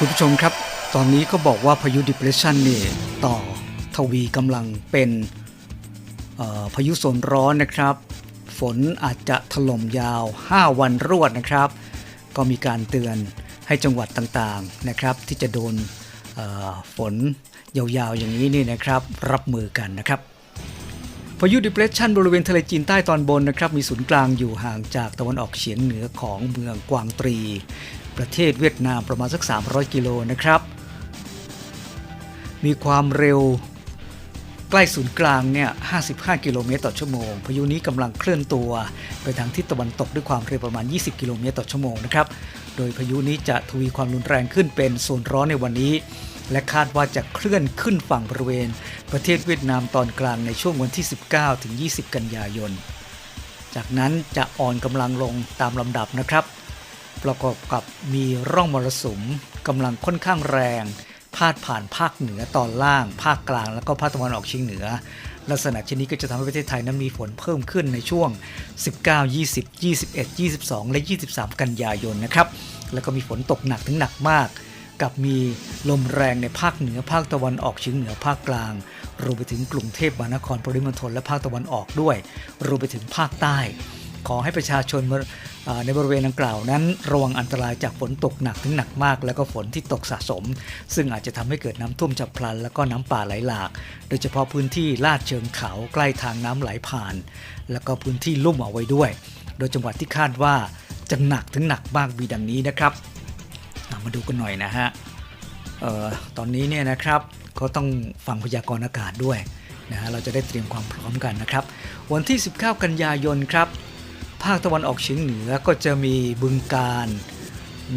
คุณผู้ชมครับ ตอนนี้ก็บอกว่าพายุ depression นี่ต่อทวีกำลังเป็นพายุโซนร้อนนะครับ ฝนอาจจะถล่มยาว 5 วันรวดนะครับ ก็มีการเตือนให้จังหวัดต่างๆนะครับ ที่จะโดนฝนยาวๆอย่างนี้นี่นะครับ รับมือกันนะครับพายุ depression บริเวณทะเลจีนใต้ตอนบนนะครับ มีศูนย์กลางอยู่ห่างจากตะวันออกเฉียงเหนือของเมืองกวางตรี ประเทศเวียดนามประมาณสัก 300 กิโลนะครับ มีความเร็วใกล้ศูนย์กลางเนี่ย 55 กิโลเมตรต่อชั่วโมง พายุนี้กำลังเคลื่อนตัวไปทางทิศตะวันตกด้วยความเร็วประมาณ 20 กิโลเมตรต่อชั่วโมงนะครับ โดยพายุนี้จะทวีความรุนแรงขึ้นเป็นโซนร้อนในวันนี้ และคาดว่าจะเคลื่อนขึ้นฝั่งบริเวณ ประเทศเวียดนามตอนกลางในช่วงวันที่ 19 ถึง 20 กันยายน จากนั้นจะอ่อนกำลังลงตามลำดับนะครับ ประกอบกับมีร่องมรสุมกำลังค่อนข้างแรง พาดผ่านภาคเหนือตอนล่าง ภาคกลางแล้วก็ภาคตะวันออกเฉียงเหนือ ลักษณะเช่นนี้ก็จะทำให้ประเทศไทยนั้นมีฝนเพิ่มขึ้นในช่วง 19 20 21 22 และ 23 กันยายนนะครับ แล้วก็มีฝนตกหนักถึงหนักมากกับมีลมแรงในภาคเหนือภาคตะวันออกเฉียงเหนือภาคกลาง รวมไปถึงกรุงเทพมหานครปริมณฑลและภาคตะวันออกด้วย รวมไปถึงภาคใต้ ขอให้ประชาชนในบริเวณดังกล่าวนั้น ระวังอันตรายจากฝนตกหนักถึงหนักมาก แล้วก็ฝนที่ตกสะสม ซึ่งอาจจะทำให้เกิดน้ำท่วมฉับพลัน แล้วก็น้ำป่าไหลหลาก โดยเฉพาะพื้นที่ลาดเชิงเขาใกล้ทางน้ำไหลผ่าน แล้วก็พื้นที่ลุ่มเอาไว้ด้วย โดยจังหวัดที่คาดว่าจะหนักถึงหนักมากมีดังนี้นะครับมาดูกันหน่อยนะฮะออตอนนี้เนี่ยนะครับก็ต้องฟังพยากรณ์อากาศด้วยนะฮะเราจะได้เตรียมความพร้อมกันนะครับ วันที่ 19 กันยายนครับ ภาคตะวันออกเฉียงเหนือก็จะมีบึงการ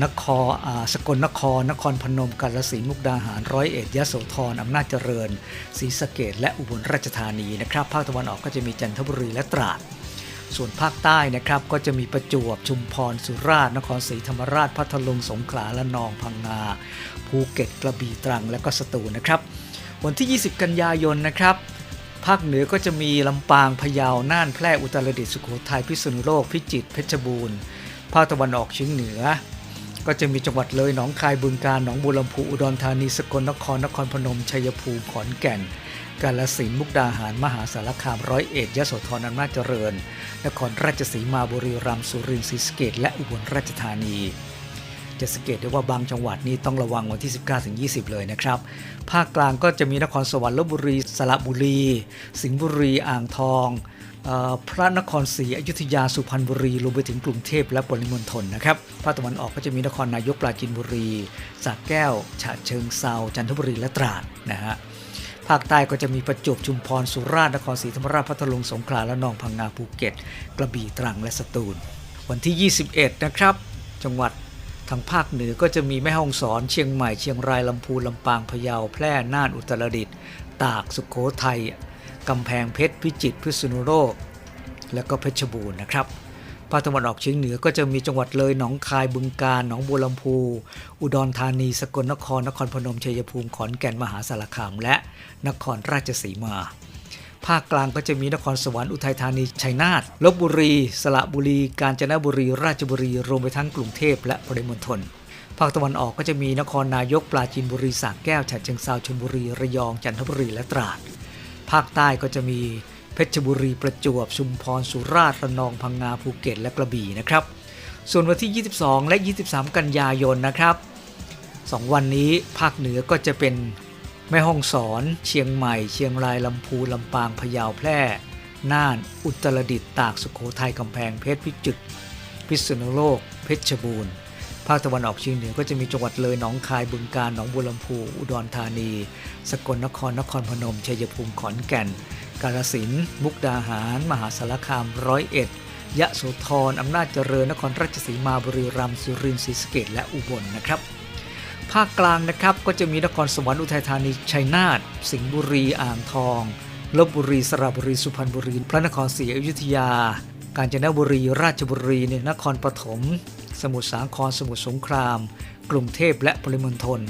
นครสกลนคร นครพนมกาฬสินธุ์มุกดาหารร้อยเอ็ดยะโสธรอำนาจเจริญศรีสะเกดและอุบลราชธานีนะครับ ภาคตะวันออกก็จะมีจันทบุรีและตราด ส่วนภาคใต้นะครับก็จะมีประจวบชุมพรสุราษฎร์นครศรีธรรมราชพัทลุงสงขลาและนองพังงา ภูเก็ตกระบี่ตรังและก็สตูลนะครับ วันที่ 20 กันยายนนะครับ ภาคเหนือก็จะมีลำปางพะเยาน่านแพร่อุตรดิตถ์สุโขทัยพิษณุโลกพิจิตรเพชรบูรณ์ภาคตะวันออกเฉียงเหนือ ก็จะมีจังหวัดเลยหนองคายบึงกาฬหนองบัวลำพูอุดรธานีสกลนครนครพนมชัยภูมิขอนแก่น กาฬสินธุ์มุกดาหารมหาสารคามร้อยเอ็ดยโสธรอำนาจเจริญ นครราชสีมาบุรีรัมย์สุรินทร์ศรีสะเกษและอุบลราชธานี จะสังเกตได้ว่าบางจังหวัดนี้ต้องระวังวันที่ 19ถึง20 เลยนะครับ ภาคกลางก็จะมีนครสวรรค์ลบบุรีสระบุรี สิงห์บุรีอ่างทองออพระนครศรีอยุธยาสุพรรณบุรีรวมไปถึงกรุงเทพและปริมณฑลนะครับภาคตะวันออกก็จะมีนครนายกปราจีนบุรีสระแก้ว ฉะเชิงเซาจันทบุรีและตราดนะฮะภาคใต้ก็จะมีประจวบชุมพรสุราษฎร์นครศรีธรรมราชพัทลุงสงขลาและนองพังงาภูเก็ต กระบี่ตรังและสตูล วันที่ 21 นะครับ จังหวัด ทางภาคเหนือก็จะมีแม่ฮ่องสอน เชียงใหม่ เชียงราย ลำพูน ลำปาง พะเยา แพร่ น่าน อุตรดิตถ์ ตาก สุขโขทัย กำแพงเพชร พิจิตร พิษณุโลก และก็เพชรบูรณ์นะครับ ภาคตะวันออกเฉียงเหนือก็จะมีจังหวัดเลย หนองคาย บึงกาฬ หนองบัวลำพู อุดรธานี สกลนคร นครพนม ชัยภูมิ ขอนแก่น มหาสารคาม และนครราชสีมา ภาคกลางก็จะมีนครสวรรค์อุทัยธานีชัยนาทลบบุรี สระบุรี กาญจนบุรี ราชบุรี รวมไปทั้งกรุงเทพและปริมณฑลภาคตะวันออกก็จะมีนครนายกปราจีนบุรีสระแก้วฉะเชิงเซาชลบุรีระยองจันทบุรีและตราด ภาคใต้ก็จะมีเพชรบุรีประจวบชุมพรสุราษฎร์ระนองพังงาภูเก็ตและกระบี่นะครับส่วนวันที่ 22 และ 23 กันยายนนะครับ 2 วันนี้ภาคเหนือก็จะเป็น แม่ฮ่องสอน เชียงใหม่ เชียงรายลำพูนลำปางพะเยาแพร่ น่าน อุตรดิตถ์ตากสุโขทัยกำแพงเพชรพิจิตรพิษณุโลก เพชรบูรณ์ภาคตะวันออกเฉียงเหนือก็จะมีจังหวัดเลยหนองคายบึงกาฬหนองบัวลำพูอุดรธานี สกลนครนครพนมชัยภูมิขอนแก่น กาฬสินธุ์มุกดาหาร มหาสารคามร้อยเอ็ดยะโสธรอำนาจเจริญนครราชสีมาบุรีรัมย์สุรินทร์ศรีสะเกษและอุบลนะครับ ภาคกลางนะครับก็จะมีนครสวรรค์อุทัยธานีชัยนาทสิงห์บุรีอ่างทองลบบุรีสระบุรีสุพรรณบุรี พระนครศรีอยุธยา กาญจนบุรี ราชบุรีเนี่ยนครปฐมสมุทรสาครสมุทรสงคราม กรุงเทพและปริมณฑล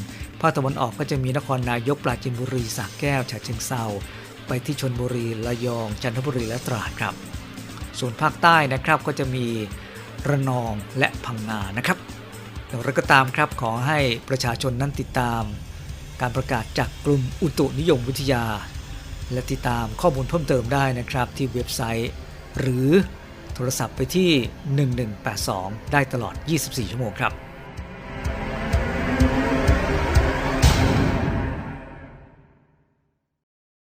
ภาคตะวันออกก็จะมีนครนายกปราจีนบุรีสระแก้วฉะเชิงเซาไปที่ชนบุรีระยอง จันทบุรีและตราดครับ ส่วนภาคใต้นะครับก็จะมีระนองและพังงานะครับ อย่างไรก็ตามครับขอให้ประชาชนนั้นติดตาม การประกาศจากกลุ่มอุตุนิยมวิทยา และติดตามข้อมูลเพิ่มเติมได้นะครับที่เว็บไซต์ หรือโทรศัพท์ไปที่ 1182 ได้ตลอด 24 ชั่วโมงครับ